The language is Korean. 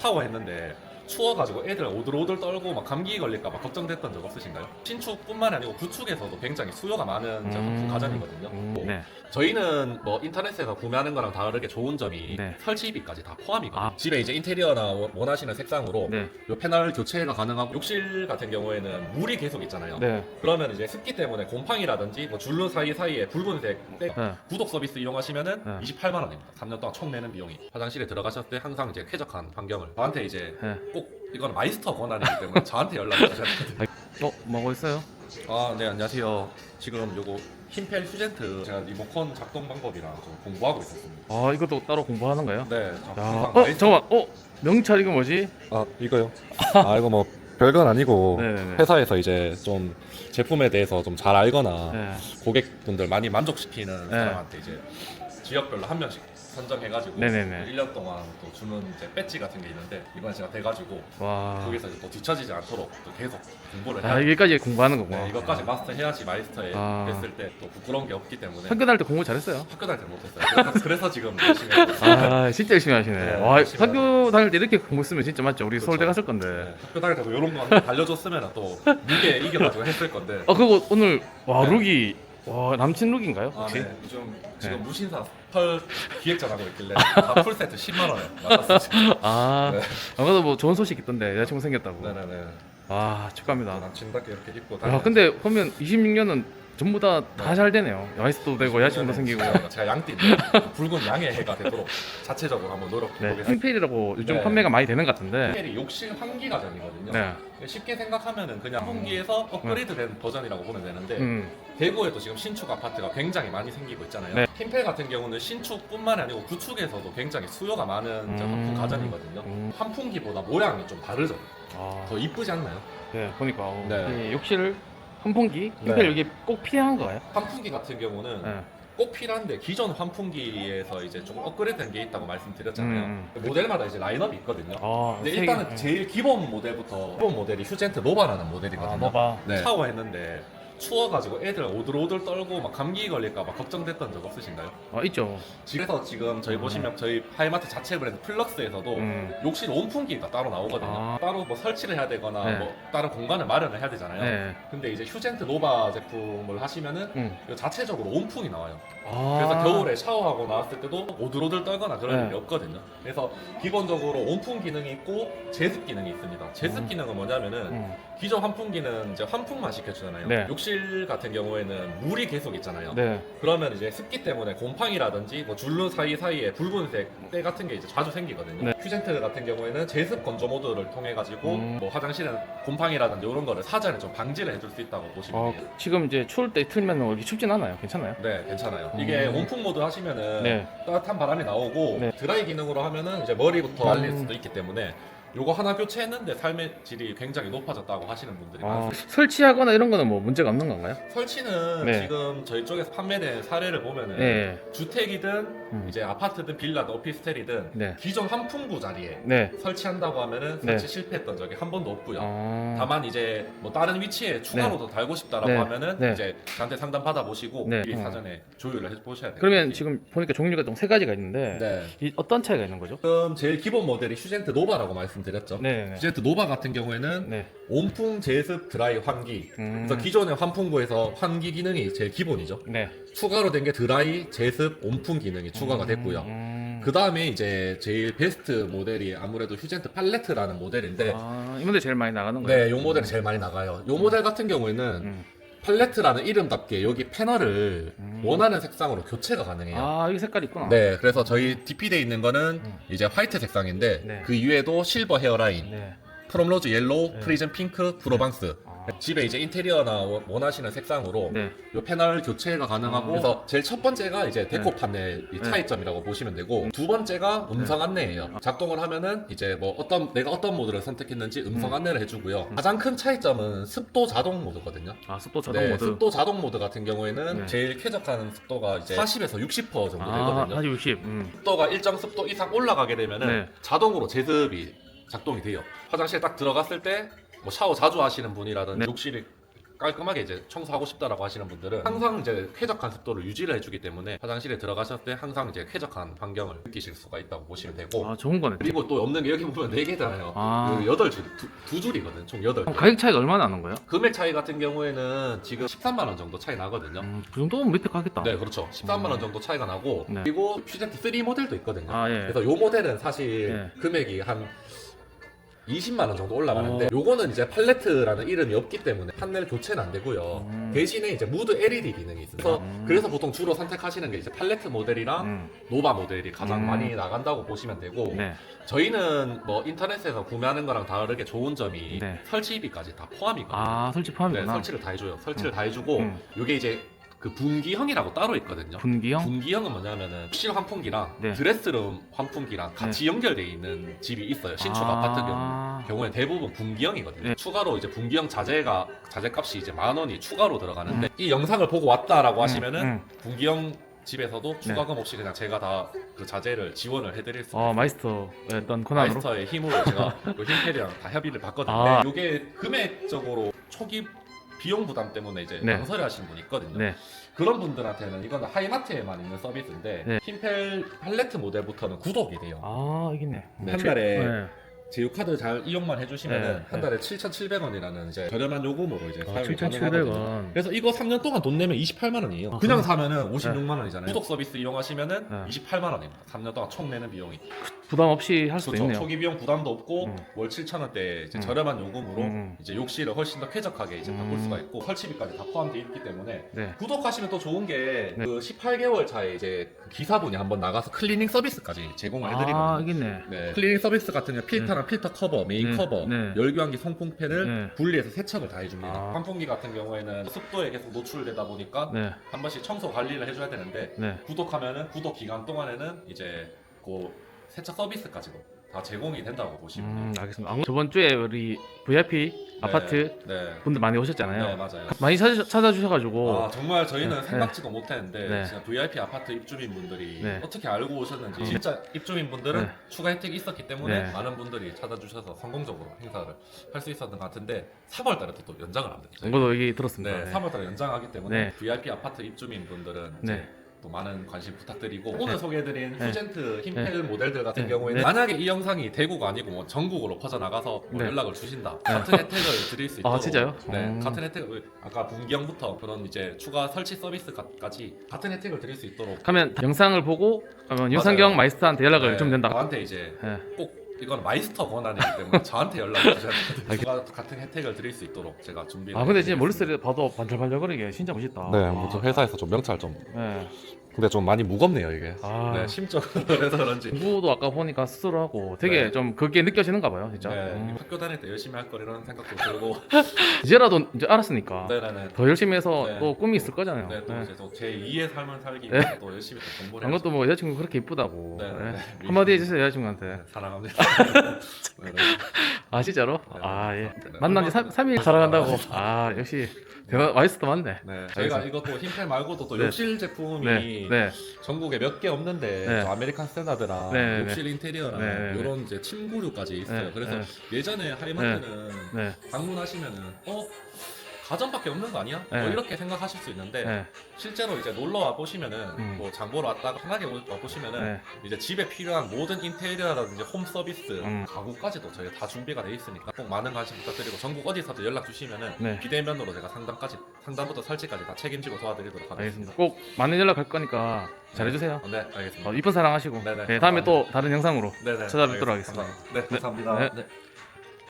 샤워했는데 추워가지고 애들 오들오들 떨고 막 감기 걸릴까 봐 걱정됐던 적 없으신가요? 신축뿐만 아니고 구축에서도 굉장히 수요가 많은 이제 음. 상품 가전이거든요. 음, 뭐 네. 저희는 뭐 인터넷에서 구매하는 거랑 다르게 좋은 점이 네. 설치비까지 다 포함이거든요. 아. 집에 이제 인테리어나 원- 원하시는 색상으로 네. 요 패널 교체가 가능하고 욕실 같은 경우에는 물이 계속 있잖아요. 네. 그러면 이제 습기 때문에 곰팡이라든지 뭐 줄눈 사이 사이에 붉은색 때 네. 구독 서비스 이용하시면은 네. 28만 원입니다. 3년 동안 총 내는 비용이 화장실에 들어가셨을 때 항상 이제 쾌적한 환경을 저한테 이제 네. 꼭 이건 마이스터 권한이기 때문에 저한테 연락을 주셔야 됩니다. 어, 뭐하고 있어요? 아, 네 안녕하세요. 지금 요거 흰펠 휴젠트 제가 리모컨 작동 방법이랑 좀 공부하고 있었습니다. 아, 이것도 따로 공부하는 거예요? 네. 저 야, 항상 어, 마이스터- 잠깐만. 어, 명찰 이거 뭐지? 아 이거요? 아 이거 뭐 별건 아니고 네네네. 회사에서 이제 좀 제품에 대해서 좀 잘 알거나 네. 고객분들 많이 만족시키는 네. 사람한테 이제 지역별로 한 명씩 선정해가지고 네네네. 1년 동안 또 주는 이제 배지 같은 게 있는데 이번 제가 돼가지고 와. 거기서 이제 또 뒤처지지 않도록 또 계속 공부를 아, 해야 여기까지 공부하는 거구나. 네, 이것까지 마스터 해야지 마이스터에 아. 했을 때 또 부끄러운 게 없기 때문에 학교 다닐 때 공부 잘했어요? 학교 다닐 때 못했어요. 그래서, 그래서 지금 열심히 하고 있어요. 아, 진짜 열심히 하시네. 네, 와, 열심히 학교 다닐 때 이렇게 공부했으면 진짜 맞죠? 우리 그렇죠. 서울대 갔을 건데. 네, 학교 다닐 때도 이런 거 한번 달려줬으면 또 무게 이겨가지고 했을 건데 아, 그거 오늘 와, 네. 룩이 와, 남친 룩인가요? 아, 혹시? 네. 요즘 지금 네. 무신사 펄 기획전하고 있길래 다 풀세트 10만 원에 맞았어요. 아, 네. 아까도 뭐 좋은 소식 있던데 여자친구 생겼다고. 네네네. 아, 축하합니다. 남친답게 이렇게 입고 야, 다니는 근데 그러면 26년은 전부 다다 네. 잘 되네요. 와이스도 되고 여자친구도 생기고. 제가, 양띠인데 붉은 양의 해가 되도록 자체적으로 한번 노력해 네, 보겠습니다. 흰페이라고 요즘 네. 판매가 많이 되는 것 같은데. 이 욕실 환기 가전이거든요. 네. 쉽게 생각하면은 그냥 환기에서 업그레이드된 버전이라고 보면 되는데 음. 대구에도 지금 신축 아파트가 굉장히 많이 생기고 있잖아요. 네. 흰펠 같은 경우는 신축뿐만 아니고 구축에서도 굉장히 수요가 많은 이제 음. 상품 가전이거든요. 음. 환풍기보다 모양이 좀 다르죠. 아, 더 이쁘지 않나요? 네, 보니까 어, 네. 이 욕실 환풍기 흰페 네. 여기 꼭 필요한 거예요? 환풍기 같은 경우는 네. 꼭 필요한데 기존 환풍기에서 이제 조금 업그레이드된 게 있다고 말씀드렸잖아요. 음. 모델마다 이제 라인업이 있거든요. 아, 근데 세 일단은 개. 제일 기본 모델부터 기본 모델이 휴젠트 노바라는 모델이거든요. 아, 노바. 네. 샤워했는데 추워가지고 애들 오들오들 떨고 막 감기 걸릴까 봐 걱정됐던 적 없으신가요? 아, 있죠. 그래서 지금 저희 음. 보시면 저희 하이마트 자체 브랜드 플럭스에서도 음. 욕실 온풍기가 따로 나오거든요. 아. 따로 뭐 설치를 해야 되거나 네. 뭐 다른 공간을 마련을 해야 되잖아요. 네. 근데 이제 휴젠트 노바 제품을 하시면은 음. 이거 자체적으로 온풍이 나와요. 아. 그래서 겨울에 샤워하고 나왔을 때도 오들오들 떨거나 그런 네. 일이 없거든요. 그래서 기본적으로 온풍 기능이 있고 제습 기능이 있습니다. 제습 음. 기능은 뭐냐면은 음. 기존 환풍기는 이제 환풍만 시켜주잖아요. 네. 욕실 같은 경우에는 물이 계속 있잖아요. 네. 그러면 이제 습기 때문에 곰팡이라든지 뭐 줄눈 사이 사이에 붉은색 때 같은 게 이제 자주 생기거든요. 네. 휴젠트 같은 경우에는 제습 건조 모드를 통해 가지고 음. 뭐 화장실은 곰팡이라든지 이런 거를 사전에 좀 방지를 해줄 수 있다고 보시면 어, 돼요. 지금 이제 추울 때 틀면 이렇게 춥진 않아요. 괜찮아요? 네, 괜찮아요. 음. 이게 온풍 모드 하시면은 네. 따뜻한 바람이 나오고 네. 드라이 기능으로 하면은 이제 머리부터 말릴 음. 수도 있기 때문에 요거 하나 교체했는데 삶의 질이 굉장히 높아졌다고 하시는 분들이 아, 많습니다. 설치하거나 이런 거는 뭐 문제가 없는 건가요? 설치는 네. 지금 저희 쪽에서 판매된 사례를 보면은 네. 주택이든 음. 이제 아파트든 빌라든 오피스텔이든 네. 기존 환풍구 자리에 네. 설치한다고 하면은 네. 설치 실패했던 적이 한 번도 없고요. 아. 다만 이제 뭐 다른 위치에 추가로도 달고 싶다라고 네. 하면은 네. 이제 저한테 상담 받아 보시고 네. 이 어. 사전에 조율을 해 보셔야 돼요. 그러면 지금 보니까 종류가 좀 세 가지가 있는데 네. 이 어떤 차이가 있는 거죠? 지금 제일 기본 모델이 휴젠트 노바라고 말씀 드렸죠. 네. 휴젠트 노바 같은 경우에는 네. 온풍 제습 드라이 환기. 음. 그래서 기존의 환풍구에서 환기 기능이 제일 기본이죠. 네. 추가로 된 게 드라이, 제습, 온풍 기능이 추가가 됐고요. 음. 그 다음에 이제 제일 베스트 모델이 아무래도 휴젠트 팔레트라는 모델인데, 아, 이 모델 제일 많이 나가는 거예요? 네, 요 모델이 제일 많이 나가요. 요 모델 같은 경우에는 음. 팔레트라는 이름답게 여기 패널을 음. 원하는 색상으로 교체가 가능해요. 아, 여기 색깔 있구나. 네, 그래서 저희 DP대에 있는 거는 음. 이제 화이트 색상인데 네. 그 이외에도 실버 헤어라인, 네. 프롬로즈 옐로우, 네. 프리즘 핑크, 프로방스. 아. 집에 이제 인테리어나 원- 원하시는 색상으로 네. 요 패널 교체가 가능하고 아. 그래서 제일 첫 번째가 이제 데코 네. 판넬 이 네. 차이점이라고 보시면 되고 두 번째가 음성 안내예요. 작동을 하면은 이제 뭐 어떤 내가 어떤 모드를 선택했는지 음성 음. 안내를 해주고요. 음. 가장 큰 차이점은 습도 자동 모드거든요. 아, 습도 자동 네, 모드. 습도 자동 모드 같은 경우에는 네. 제일 쾌적한 습도가 이제 40에서 60% 정도 아, 되거든요. 한 60. 음. 습도가 일정 습도 이상 올라가게 되면은 네. 자동으로 제습이 작동이 돼요. 화장실 딱 들어갔을 때 뭐 샤워 자주 하시는 분이라든지 네. 욕실이 깔끔하게 이제 청소하고 싶다라고 하시는 분들은 항상 이제 쾌적한 습도를 유지를 해주기 때문에 화장실에 들어가셨을 때 항상 이제 쾌적한 환경을 느끼실 수가 있다고 보시면 되고 아 좋은 거네. 그리고 또 없는 게 여기 보면 네 개잖아요. 아. 그 여덟 줄, 두, 두 줄이거든. 총 여덟. 그럼 가격 차이가 얼마나 나는 거예요? 금액 차이 같은 경우에는 지금 13만 원 정도 차이 나거든요. 음, 그 정도면 밑에 가겠다. 네, 그렇죠. 13만 원 정도 차이가 나고 네. 그리고 퓨젠트 3 모델도 있거든요. 아 예. 그래서 요 모델은 사실 네. 금액이 한 20만 원 정도 올라가는데 어. 요거는 이제 팔레트라는 이름이 없기 때문에 판넬 교체는 안 되고요. 음. 대신에 이제 무드 LED 기능이 있어요. 그래서, 음. 그래서 보통 주로 선택하시는 게 이제 팔레트 모델이랑 음, 노바 모델이 가장 음. 많이 나간다고 보시면 되고 네. 저희는 뭐 인터넷에서 구매하는 거랑 다르게 좋은 점이 네. 설치비까지 다 포함이거든요. 아 설치 네, 포함이구나. 설치를 다 해줘요. 설치를 음. 다 해주고 음. 요게 이제 그 분기형이라고 따로 있거든요. 분기형? 분기형은 뭐냐면은 실 환풍기랑 네. 드레스룸 환풍기랑 같이 연결돼 있는 집이 있어요. 신축 아... 파트 경우. 경우에 대부분 분기형이거든요. 네. 추가로 이제 분기형 자재가 자재값이 이제 만 원이 추가로 들어가는데 이 영상을 보고 왔다라고 하시면은 음. 분기형 집에서도 추가금 없이 그냥 제가 다 그 자재를 지원을 해드릴 수어 마이스터였던 코난으로. 마이스터의 힘으로 제가 그 힘캐리랑 다 협의를 봤거든요. 아. 이게 금액적으로 초기 비용 부담 때문에 이제 네. 망설여 하시는 분이 있거든요. 네. 그런 분들한테는 이건 하이마트에만 있는 서비스인데 네. 흰펠 팔레트 모델부터는 구독이 돼요. 아 이겠네. 네. 한 달에 네. 제휴카드 잘 이용만 해주시면 네, 한 달에 7,700원이라는 이제 저렴한 요금으로 이제 아, 사용이 가능하거든요. 7,700원. 그래서 이거 3년 동안 돈 내면 28만 원이에요. 아, 그냥 사면은 56만 원이잖아요. 구독 서비스 이용하시면은 네. 28만 원입니다. 3년 동안 총 내는 비용이. 부담 없이 할 수도 그렇죠. 있네요. 초기 비용 부담도 없고 음. 월 7천 원대 이제 음. 저렴한 요금으로 음. 이제 욕실을 훨씬 더 쾌적하게 이제 바꿀 음. 수가 있고 설치비까지 다 포함되어 있기 때문에 네. 구독하시면 또 좋은 게 네. 그 18개월 차에 이제 그 기사분이 한번 나가서 클리닝 서비스까지 제공을 아 해드리거든요. 이겠네. 네. 클리닝 서비스 같은 경우 필터랑 필터 커버, 메인 네. 커버, 네. 열교환기 송풍팬을 네. 분리해서 세척을 다 해줍니다. 아. 환풍기 같은 경우에는 습도에 계속 노출되다 보니까 네. 한 번씩 청소 관리를 해줘야 되는데 네. 구독하면은 구독 기간 동안에는 이제 그 세척 서비스까지도 다 제공이 된다고 보시면 돼요. 음 알겠습니다. 아, 저번 주에 우리 VIP 아파트 네. 분들 많이 네, 오셨잖아요. 맞아요. 많이 찾아, 찾아주셔가지고 아 정말 저희는 네, 생각지도 못했는데 네. 진짜 VIP 아파트 입주민 분들이 네. 어떻게 알고 오셨는지 어. 진짜 입주민 분들은 네. 추가 혜택이 있었기 때문에 네. 많은 분들이 찾아주셔서 성공적으로 행사를 할 수 있었던 것 같은데 3월달에 또, 또 연장을 합니다. 이것도 얘기 들었습니다. 네, 네. 3월달에 연장하기 때문에 네. VIP 아파트 입주민 분들은 이제 네. 또 많은 관심 부탁드리고 오늘 소개해드린 네. 후젠트 흰펠 모델들 같은 네. 경우에는 네. 만약에 이 영상이 대구가 아니고 뭐 전국으로 퍼져나가서 뭐 네. 연락을 주신다 같은 혜택을 드릴 수 아, 있도록 진짜요? 네, 음. 같은 혜택을 아까 분기형부터 그런 이제 추가 설치 서비스까지 같은 혜택을 드릴 수 있도록 그러면 영상을 보고 그러면 윤상경 마이스터한테 연락을 네, 좀 된다. 저한테 이제 네. 꼭 이건 마이스터 권한이기 때문에 저한테 연락을 주셔야 되거든요. 제가 같은 혜택을 드릴 수 있도록 제가 준비를 아 근데 진짜 해드리겠습니다. 머릿속에 봐도 반들반들거리게 진짜 멋있다. 네, 아. 뭐저 회사에서 좀 명찰 좀 네. 근데 좀 많이 무겁네요 이게. 아. 네, 심적으로 그래서 그런지. 공부도 아까 보니까 스스로 하고 되게 네. 좀 그게 느껴지는가 봐요, 진짜. 네, 음. 학교 다닐 때 열심히 할 걸 이런 생각도 들고. 이제라도 이제 알았으니까 네네네. 더 열심히 해서 네. 또 꿈이 있을 거잖아요. 네, 또 네. 이제 또 제 2의 삶을 살기 네. 위해 서 또 열심히 또 공부를. 안 것도 뭐 여자친구 그렇게 이쁘다고 네, 네, 네. 네. 한마디 해주세요 여자친구한테 네, 사랑합니다. 네, 네. 아 진짜로? 네. 아 예. 네. 만난 지 3, 일 사랑한다고 아 역시 마이스터 맞네 네, 저희가 이것도 흰펠 말고도 또 네. 욕실 제품이 네, 네. 전국에 몇 개 없는데 네. 또 아메리칸 스탠다드랑 네, 네, 욕실 인테리어랑 네, 네, 네. 이런 이제 침구류까지 있어요. 네, 그래서 네. 예전에 하이마트는 네. 방문하시면은 어 가전밖에 없는 거 아니야? 네. 뭐 이렇게 생각하실 수 있는데 네. 실제로 이제 놀러 와 보시면은 음. 뭐 장보러 왔다가 편하게 와 보시면은 네. 이제 집에 필요한 모든 인테리어라든지 홈 서비스, 음. 가구까지도 저희가 다 준비가 돼 있으니까 꼭 많은 관심 부탁드리고 전국 어디서든 연락 주시면은 네. 비대면으로 제가 상담까지 상담부터 설치까지 다 책임지고 도와드리도록 하겠습니다. 알겠습니다 꼭 많은 연락 할 거니까 잘해주세요 어, 네, 알겠습니다. 어, 이쁜 사랑하시고 네네. 네, 다음에 또 다른 영상으로 네네. 찾아뵙도록 알겠습니다. 하겠습니다. 감사합니다. 네, 감사합니다. 네. 네.